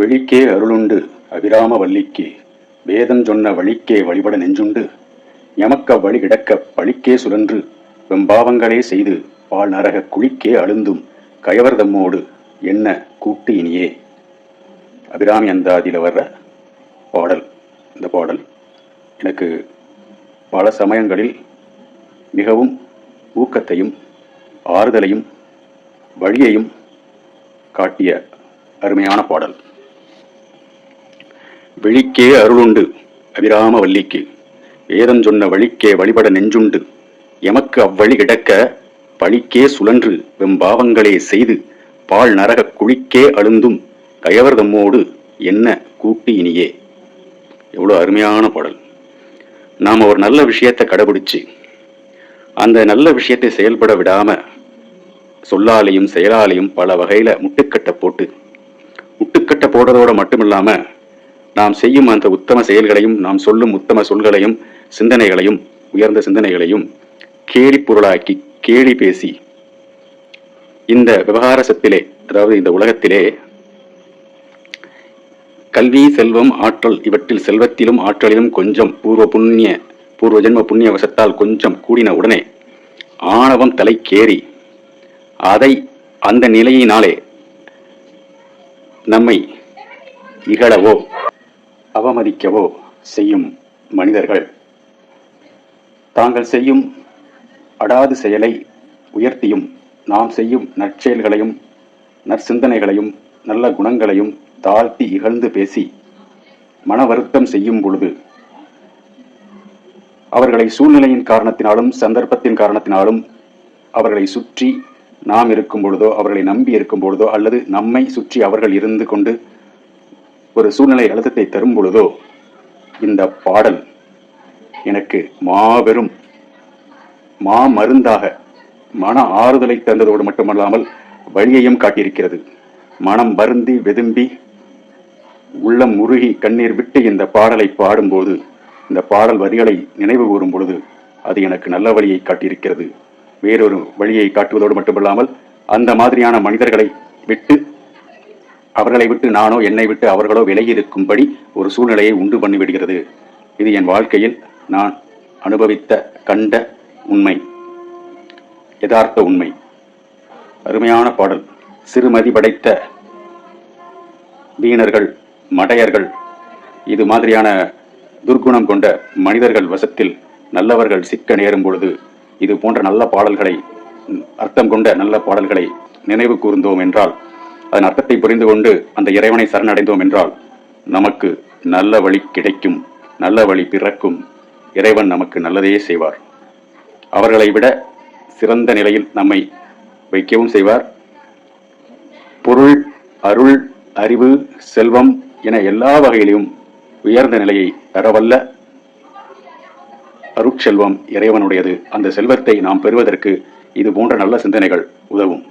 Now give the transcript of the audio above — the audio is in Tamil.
வெளிக்கே அருளுண்டு அபிராம வல்லிக்கு. வேதம் சொன்ன வழிக்கே வழிபட நெஞ்சுண்டு. எமக்க வழி கிடக்க பழிக்கே சுழன்று வெம்பாவங்களே செய்து பால் நரக குழிக்கே அழுந்தும் கயவர்தம்மோடு என்ன கூட்டு இனியே. அபிராமி அந்தாதியில் வர்ற பாடல் இந்த பாடல் எனக்கு பல சமயங்களில் மிகவும் ஊக்கத்தையும் ஆறுதலையும் வழியையும் காட்டிய அருமையான பாடல். விழிக்கே அருளுண்டு அபிராம வல்லிக்கு. வேதம் சொன்ன வழிக்கே வழிபட நெஞ்சுண்டு. எமக்கு அவ்வழி கிடக்க பழிக்கே சுழன்று வெம்பாவங்களே செய்து பால் நரகக் குழிக்கே அழுந்தும் கயவர் தம்மோடு என்ன கூட்டு இனியே. எவ்வளோ அருமையான பாடல். நாம் ஒரு நல்ல விஷயத்தை கடைபிடிச்சு அந்த நல்ல விஷயத்தை செயல்பட விடாம சொல்லாலையும் செயலாலையும் பல வகையில முட்டுக்கட்டை போட்டு முட்டுக்கட்டை போடுறதோட மட்டுமில்லாம நாம் செய்யும் அந்த உத்தம செயல்களையும் நாம் சொல்லும் உத்தம சொல்களையும் சிந்தனைகளையும் உயர்ந்த சிந்தனைகளையும் கேலி பொருளாக்கி கேலி பேசி இந்த விவகார சத்திலே அதாவது இந்த உலகத்திலே கல்வி செல்வம் ஆற்றல் இவற்றில் செல்வத்திலும் ஆற்றலிலும் கொஞ்சம் பூர்வ புண்ணிய பூர்வ ஜென்ம புண்ணிய வசத்தால் கொஞ்சம் கூடின உடனே ஆணவம் தலை கேறி அதை அந்த நிலையினாலே நம்மை இகழவோ? அவமதிக்கவோ செய்யும் மனிதர்கள். தாங்கள் செய்யும் அடாது செயலை உயர்த்தியும் நாம் செய்யும் நற்செயல்களையும் நற்சிந்தனைகளையும் நல்ல குணங்களையும் தாழ்த்தி இகழ்ந்து பேசி மன வருத்தம் செய்யும் பொழுது அவர்களை சூழ்நிலையின் காரணத்தினாலும் சந்தர்ப்பத்தின் காரணத்தினாலும் அவர்களை சுற்றி நாம் இருக்கும் பொழுதோ அவர்களை நம்பி இருக்கும் பொழுதோ அல்லது நம்மை சுற்றி அவர்கள் இருந்து கொண்டு ஒரு சூழ்நிலை அழுத்தத்தை தரும் பொழுதோ இந்த பாடல் எனக்கு மாபெரும் மா மருந்தாக மன ஆறுதலை தந்ததோடு மட்டுமல்லாமல் வழியையும் காட்டியிருக்கிறது. மனம் வருந்தி வெதும்பி உள்ளம் உருகி கண்ணீர் விட்டு இந்த பாடலை பாடும்போது இந்த பாடல் வரிகளை நினைவு கூறும் பொழுது அது எனக்கு நல்ல வழியை காட்டியிருக்கிறது. வேறொரு வழியை காட்டுவதோடு மட்டுமல்லாமல் அந்த மாதிரியான மனிதர்களை விட்டு அவர்களை விட்டு நானோ என்னை விட்டு அவர்களோ விலகி இருக்கும்படி ஒரு சூழ்நிலையை உண்டு பண்ணிவிடுகிறது. இது என் வாழ்க்கையில் நான் அனுபவித்த கண்ட உண்மை. யதார்த்த உண்மை. அருமையான பாடல். சிறுமதி படைத்த வீணர்கள் மடையர்கள் இது மாதிரியான துர்க்குணம் கொண்ட மனிதர்கள் வசத்தில் நல்லவர்கள் சிக்க நேரும் பொழுது இது போன்ற நல்ல பாடல்களை அர்த்தம் கொண்ட நல்ல பாடல்களை நினைவு கூர்ந்தோம் என்றால் அதன் அர்த்தத்தை புரிந்து கொண்டு அந்த இறைவனை சரணடைந்தோம் என்றால் நமக்கு நல்ல வழி கிடைக்கும் நல்ல வழி பிறக்கும். இறைவன் நமக்கு நல்லதையே செய்வார். அவர்களை விட சிறந்த நிலையில் நம்மை வைக்கவும் செய்வார். பொருள் அருள் அறிவு செல்வம் என எல்லா வகையிலும் உயர்ந்த நிலையை தரவல்ல. அருட்செல்வம் இறைவனுடையது. அந்த செல்வத்தை நாம் பெறுவதற்கு இது போன்ற நல்ல சிந்தனைகள் உதவும்.